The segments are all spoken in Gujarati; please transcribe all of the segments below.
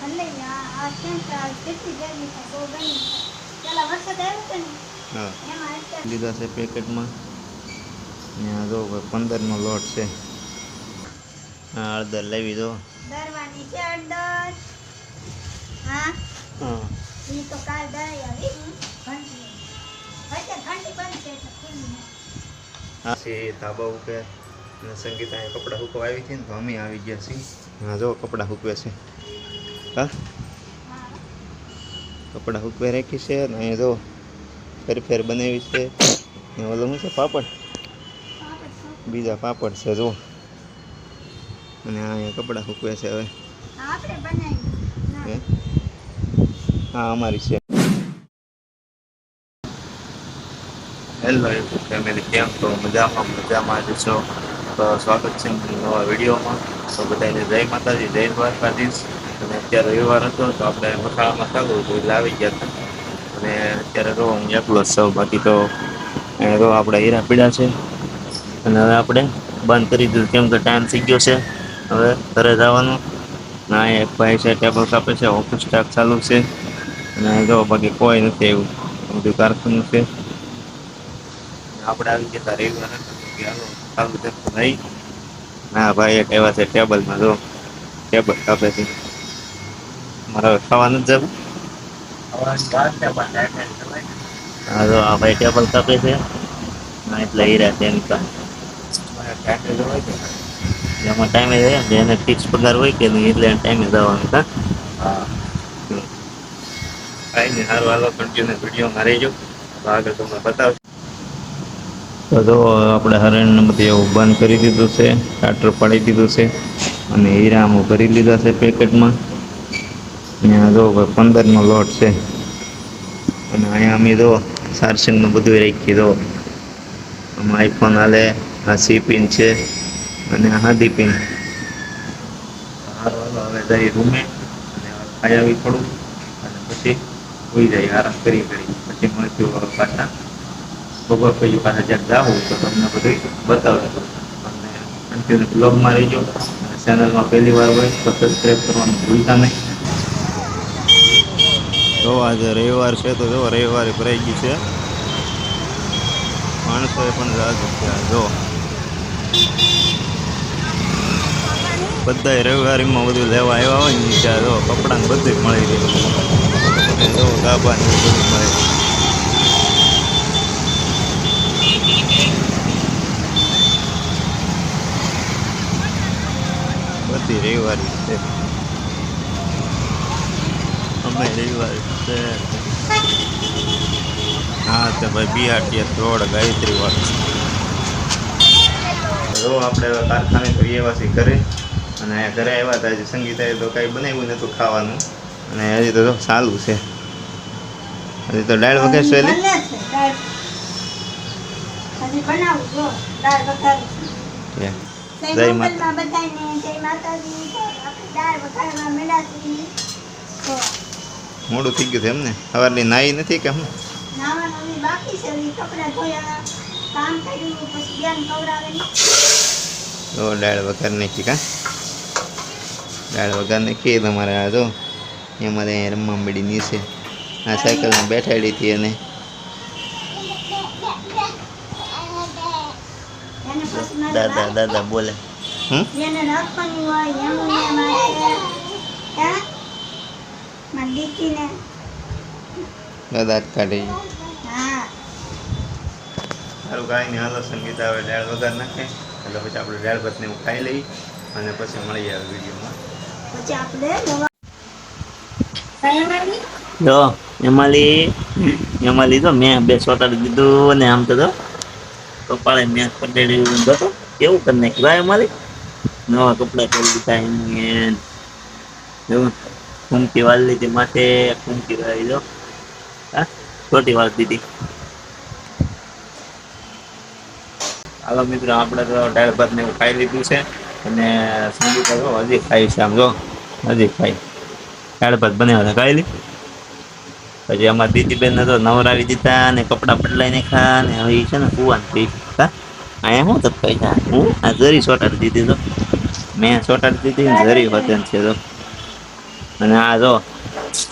આ કેટલી ગરમી થાય બહુ ગરમી થાય પેલા વરસાદ આવ્યો હતો ને એમાં લીધા છે પેકેટમાં. આ જો પંદરનો લોટ છે. હા હળદર લેવી દો દરવાની છે હા? હા. ઈ તો કાલ દરાઈ આવી. ઘંટી વચ્ચે ઘંટી બંધ છે એટલે ખુલ્લી હા. છે ધાબા ઉપર. અને સંગીતા કપડાં હુકવા આવી હતી ને તો અમે આવી ગયા છીએ. હા જો કપડાં સૂકવે છે. હા? કપડાં હુકવે રાખી છે અને અહીંયા જો ફેર ફેર બનાવી છે. ને ઓલું શું છે, પાપડ? બીજા પાપડ છે, જો. અને અહીંયા કપડાં હુકવે છે હવે. હે? અમારી છે. હેલો ફેમિલી કેમ તો મજામાં મજામાં જ છો? તો સ્વાગત છે નવા વિડીયોમાં. તો બધાને જય માતાજી, જય દ્વારકાધીશ. અને અત્યારે રવિવાર હતો તો આપણે મસાલામાં સારું હતું એટલે આવી ગયા હતા. અને અત્યારે રો હું એકલો છું. બાકી તો રો આપણે હીરા પીડા છે. અને હવે આપણે બંધ કરી દીધું. કેમ કે ટાઈમ થઈ ગયો છે. હવે ઘરે જવાનું. ના એક ભાઈ છે ટેબલ કાપે છે ઓફિસ સ્ટાફ ચાલુ છે. અને જો બાકી કોઈ નથી એવું. બધું કારખાનું છે. આપણે આવી ગયા રવિવાર ચાલુ સારું ભાઈ ના ભાઈ, એક એવા છે ટેબલમાં. જો ટેબલ કાપે છે. મારે ખાવાનું જ જવું હા જો આ ભાઈ ટેબલ કાપે છે. ના એટલે હીરા છે એમ કા એમાં ટાઈમે જાય ને એને ફિક્સ પગાર હોય કે નહીં એટલે ટાઈમે જવાનું હા. કાંઈ નહીં સારું હાલો કન્ટિન્યુ વિડીયોમાં રહેજો. તો આગળ તમને બતાવશું તો જો, આપણે હરણને બધી એવું બંધ કરી દીધું છે, કાટર પાડી દીધું છે, અને હીરામાં ભરી લીધા છે પેકેટમાં અહીંયા જો પંદરનો લોટ છે. અને અહીંયા અમે જો સારસિંગનું બધું રાખી દો આમાં આઈફોન હાલે, આ સી પિન છે, અને આ હાદી પિન. હવે જઈ રૂમે. અને ખાઈ આવી થોડું અને પછી હોઈ જાય આરામ કરી કરી. પછી મળશું પાછા. બપોર પછી પાછા જ્યાં જાવું તો તમને બધું બતાવજો અને બ્લોગમાં રહીજો. અને ચેનલમાં પહેલી વાર હોય તો સબસ્ક્રાઈબ કરવાનું ભૂલતા નહીં. જો આજે રવિવાર છે તો જો, રવિવારે ભરાઈ ગઈ છે. માણસોએ પણ રાહ છે જો. બધા રવિવારીમાં બધું લેવા આવ્યા હોય ને ત્યાં જો. કપડાં ને બધું મળી રહ્યું જો ગાબા ને બધું મળે બધી રવિવારી છે. અમે રવિવારી છે. હા તો ભાઈ બીઆરટીએસ રોડ ગાયત્રી વાળા જો આપણે કારખાને ફરી આવ્યા ઘરે. અને અહીંયા ઘરે આવ્યા હતા હજી સંગીતાએ તો કાંઈ બનાવ્યું નહોતું ખાવાનું. અને હજી તો ચાલુ છે. હજી તો દાળ વગર છે દાળ. છું. જય જય માતા. મોડું થઈ ગયું છે એમને. સવારની નાઈ નથી કે હું જો દાળ વઘાર નાખી કા? દાળ વઘાર નાખી તમારે આ જો એમાં અહીંયા રમવા મળી નીચે આ સાયકલમાં બેઠાડી હતી અને એને દાદા દાદા બોલે. હમ? જેને રાખવાની હોય એનું ને મારે હે. મારી દીકરીને દાદા જ કાઢી સારું કાંઈ નહીં હાલો સંગીત આવે દાળ વગર નાખે. એટલે પછી આપણે દાળ ભાત ને એવું ખાઈ લઈ અને પછી મળી આવે વિડીયોમાં. પછી આપણે નવા તૈયારી જો એમાં એમાં લીધો મેં બે સોટાડી દીધું અને આમ તો કપાળે મેં પટેડી હતો કેવું કરી નાખ્યું? ભાઈ અમારી નવા કપડાં પહેરી દીધા એની જો કુમકી વાળ લીધી, માથે દીધી. હાલો મિત્રો, આપણે તો દાળ ભાત ને ખાઈ લીધું છે. અને સમજી કરો હજી ખાઈ છે આમ, જો, હજી ખાઈ. દાળ ભાત બને ખાઈ લી. પછી અમારા દીદીબેન તો નવરાવી દીધા ને કપડાં બદલાઈ ખા ને હવે છે ને કુવાન થઈ હા, અહીંયા શું તપકાઈ છે? હું આ જરી સોટાડી દીધી તો મેં સોટાડી દીધી જરી વતન છે તો અને આ જો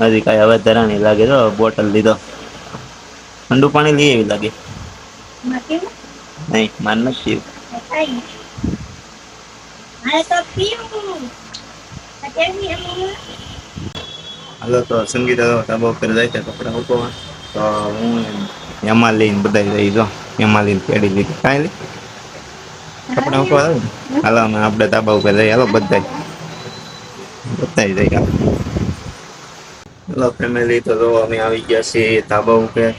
હજી કાંઈ હવે ધરાણી લાગે તો બોટલ લીધો. ઠંડુ પાણી લઈ એવી લાગે. નહીં માર નથી પીવું. હાલો તો સંગીત ધાબા ઉપર જાય છે કપડા મૂકવા તો હું એમાં લઈને બધા જઈ જો એમાં લઈને પેડી લીધી. કાંઈ લી કપડા મૂકવા હાલો આપણે ધાબા ઉપર જઈએ. હાલો બધા બધા જઈ હાલો ફેમિલી તો જો અમે આવી ગયા છીએ ધાબા ઉપર.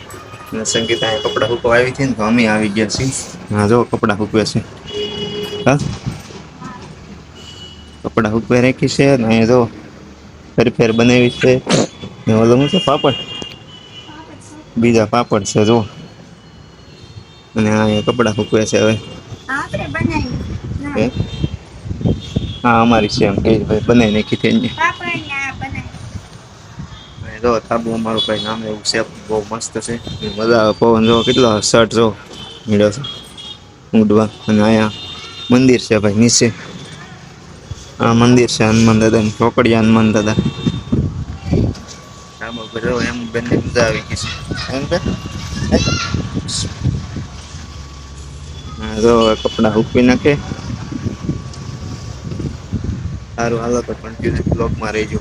અને સંગીત અહીંયા કપડાં મૂકવા આવી હતી ને તો અમે આવી ગયા છીએ. હા જો કપડાં મૂકવે છે. હા? કપડા મૂકવા રાખી છે અને અહીંયા જો ફેર ફેર બનાવી છે. ને ઓલો શું છે પાપડ? બીજા પાપડ છે જો. અને અહીંયા કપડાં મૂકવે છે હવે? હા અમારી છે એમ. કે ભાઈ બનાવી નાખી હતી એને. પાપડ ને આ જો તાબુ અમારું કઈ નામ એવું છે બહુ મસ્ત છે. બધા મજા આવે પવન જો કેટલો શર્ટ જો મળ્યો છે. ઉડવા અને અહીંયા મંદિર છે ભાઈ નીચે. આ મંદિર છે હનુમાન દાદા ની ચોકડિયા હનુમાન દાદા. ઉપર જો એમ બંને મજા આવી ગઈ છે. એમ હા? જો કપડા હૂકવી નાખે. સારું, હાલો તો કન્ટિન્યુ બ્લોગમાં રહેજો.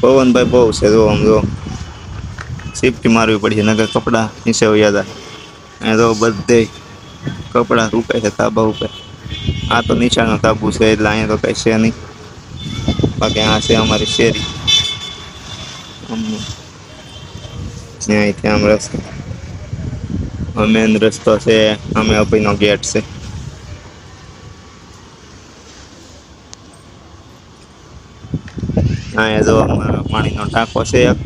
પવનભાઈ બહુ છે, જો આમ જો. સેફટી મારવી પડશે નગર કપડાં નીચે હતા એ તો બધે કપડાં રૂપે છે તાબા ઉપર. આ તો નીચાનો તાબુ છે, એટલે અહીંયા તો કંઈ છે નહીં. બાકી આ છે અમારી શેરી. ત્યાં આમ રસ્તો. મેન રસ્તો છે, અમે અભયનો ગેટ છે. અહીંયા જો પાણીનો ટાંકો છે એક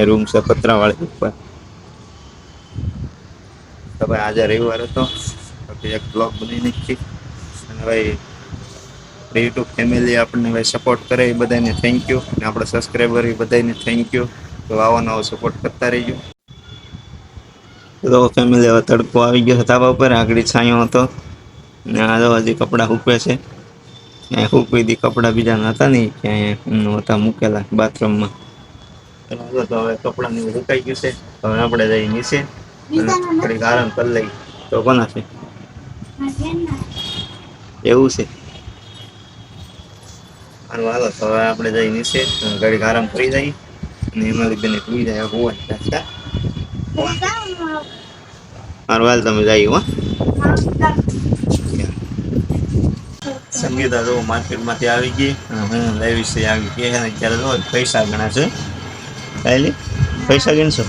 એ રૂમ છે પતરાવાળી ઉપર. તો ભાઈ આજે રવિવાર હતો એક બ્લોગ બની નાખી. અને ભાઈ યુટ્યુબ ફેમિલી આપણને ભાઈ સપોર્ટ કરે એ બધાને થેન્ક યુ અને આપણે સબસ્ક્રાઈબર એ બધાને થેન્ક યુ તો આવો નવો સપોર્ટ કરતા રહીજો. તો ફેમિલી હવે તડકો આવી ગયો છે. ઉપર આગળ છાંયો હતો. ને આ તો હજી કપડાં સૂકવે છે. અહીંયા સૂકવી દી, કપડાં બીજા નહોતા નહીં કે અહીંયા મૂકેલા બાથરૂમમાં. તો હવે કપડાં ને સુકાઈ ગયું છે. હવે આપણે જઈ નીચે થોડીક આરામ કરી લઈ તો કોના છે? એવું છે. હાલો તો હવે આપણે જઈ નીચે ઘડીક આરામ કરી જઈએ અને એમાંથી બેને સુઈ જાય હોવા હાલ તમે જાય હો. સંગીતા જો માર્કેટમાંથી આવી ગઈ અને હું લેવી છે આવી કે અત્યારે જો પૈસા ગણા છે. કાયલી? પૈસા ગણશો?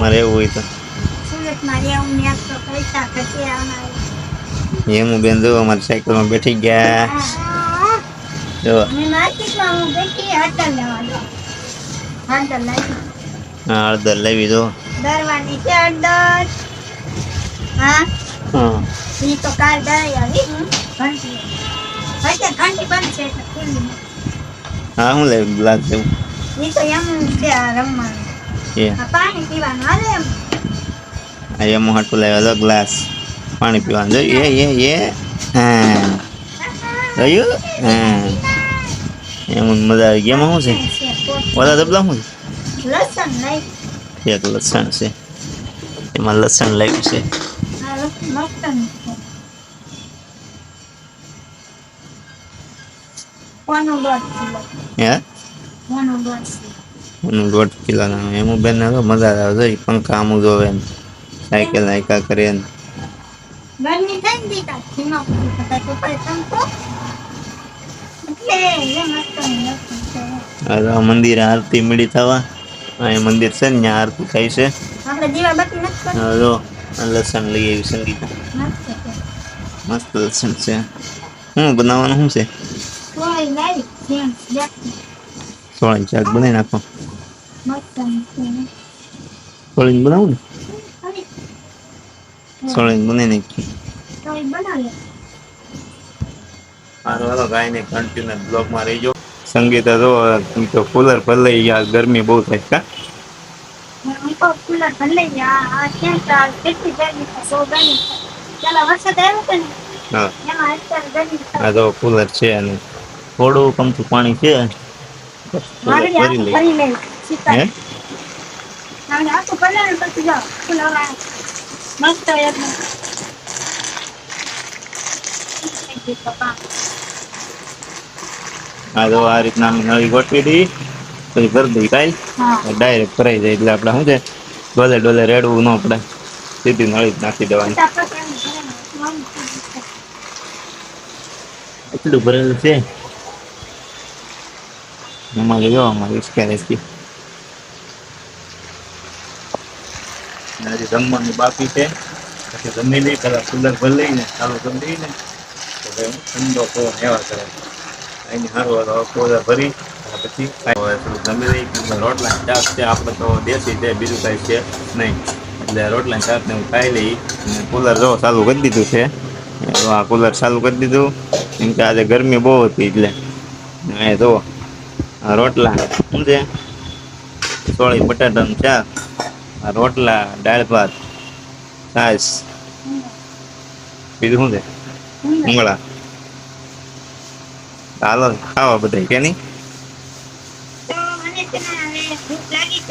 મારે રહેવું હોય તો. એમ બેન જો અમારી સાયકલમાં બેઠી ગયા. માર્કેટમાં હું હળદર લેવા જો. દરવાની છે હળદર. હા? હા. ઈ તો કાલ દરાઈ આવી. ઘંટી. હશે ઘંટી બંધ છે એટલે ખુલ્લી. હા હું લેવી ગ્લાસ જેવું ઈ તો એમ છે આ રમવાનું. એ. પાણી પીવાનું હાલે એમ. આ એમ હાટું લાવ્યો તો ગ્લાસ. પાણી પીવાનું. જો એ એ એ. હા. જોયું? હા. એમ મજા આવી. ગઈ એમાં શું છે? ઓલા ડબલા શું લસણ છે એક લસણ છે. એમાં લસણ લાવ્યું છે. લસણ છે દોઢ કિલો? એમ બેન મજા આવે. જોઈ પંખા આમું જોવે સાયકલ નાયકા કરે ને ગરમી થઈ ને આ મંદિરે આરતી મળી થવા. અહીંયા મંદિર છે ને ત્યાં આરતી થાય છે. આ લસણ લઈ આવી સંગીતા. મસ્ત લસણ છે. હું બનાવવાનું શું છે? સોળાની શાક બનાવી નાખો. સોળીને બનાવું ને? સોળીને બનાવી નાખી સારું હાલો ગાયને કન્ટિન્યુ બ્લોગમાં રહીજો. સંગીત જો ઈ તો કુલર ભલે ગયા ગરમી બહુ થાય કા હું તો કુલર હતો છે. અને થોડું કમતું પાણી છે. ભરી લઈ ભરી લઈ સીતા હે હવે આખું ભરી લઈ પછી જાઓ કુલર આ મસ્ત એકદમ થઈ ગયું તો આ તો આ રીતના અમે નળી ગોઠવી દઈ પછી ભરી દઈ કાલ. ડાયરેક્ટ ભરાઈ જાય. એટલે આપણે શું છે? ડોલે ડોલે રેડવું ન પડે. સીધી નળી જ નાખી દેવાની. એટલું ભરેલું છે? એમાં જો અમારી સ્કેરેજથી હજી જમવાનું બાકી છે. પછી જમી લઈ પેલા કુલર ભરી લઈને ચાલુ કરી દઈને ઠંડો પવન એવા કરે. એની સારું કુલર ભરી, અને પછી જમી લઈ રોટલા શાક છે, આપણે તો દેશી છે, બીજું કાંઈ છે નહીં. એટલે રોટલા શાક ને હું ખાઈ લઈ, અને કુલર જો ચાલુ કરી દીધું છે. આ કુલર ચાલુ કરી દીધું, કેમ કે આજે ગરમી બહુ હતી એટલે. એ જો, આ રોટલા શું છે? સોળી બટાટાનું શાક, આ રોટલા, દાળ ભાત, છાશ. બીજું શું છે? હમ. ઉંગળા. હાલો ખાવા બધા કે નહીં? ભૂખ લાગી.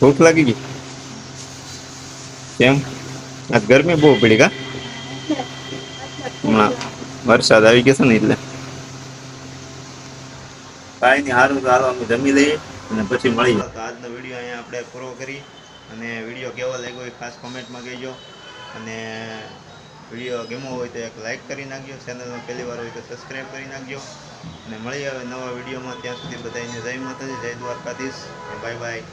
ભૂખ ગઈ? કેમ? આજ ગરમી બહુ પડી કા? હમણાં વરસાદ આવી ગયો છે ને એટલે. કાંઈ નહીં સારું તો હાલો અમે જમી લઈએ અને પછી મળી તો આજનો વીડિયો અહીંયા આપણે પૂરો કરી અને વીડિયો કેવો લાગ્યો એ ખાસ કોમેન્ટમાં કહેજો. અને વીડિયો ગમ્યો હોય તો એક લાઇક કરી નાખજો ચેનલમાં પહેલી વાર હોય તો સબસ્ક્રાઈબ કરી નાખજો અને મળી આવે નવા વિડીયોમાં, ત્યાં સુધી બધાને જય માતાજી, જય Dwarkadhish bye bye